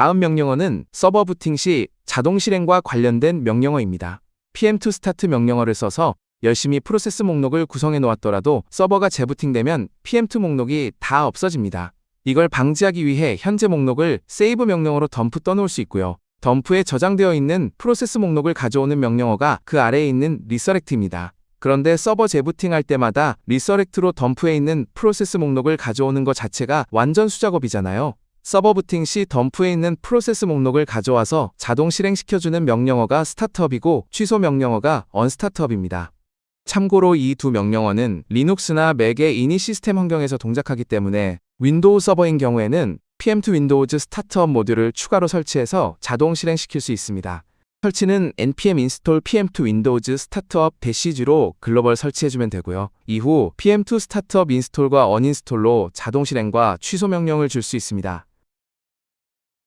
다음 명령어는 서버 부팅 시 자동 실행과 관련된 명령어입니다. PM2 스타트 명령어를 써서 열심히 프로세스 목록을 구성해 놓았더라도 서버가 재부팅되면 PM2 목록이 다 없어집니다. 이걸 방지하기 위해 현재 목록을 세이브 명령어로 덤프 떠놓을 수 있고요. 덤프에 저장되어 있는 프로세스 목록을 가져오는 명령어가 그 아래에 있는 리서렉트입니다. 그런데 서버 재부팅할 때마다 리서렉트로 덤프에 있는 프로세스 목록을 가져오는 것 자체가 완전 수작업이잖아요. 서버 부팅 시 덤프에 있는 프로세스 목록을 가져와서 자동 실행시켜주는 명령어가 스타트업이고 취소 명령어가 언스타트업입니다. 참고로 이 두 명령어는 리눅스나 맥의 이니 시스템 환경에서 동작하기 때문에 윈도우 서버인 경우에는 PM2 윈도우즈 스타트업 모듈을 추가로 설치해서 자동 실행시킬 수 있습니다. 설치는 npm install pm2 윈도우즈 스타트업 대시즈로 글로벌 설치해주면 되고요. 이후 pm2 스타트업 인스톨과 언인스톨로 자동 실행과 취소 명령을 줄 수 있습니다.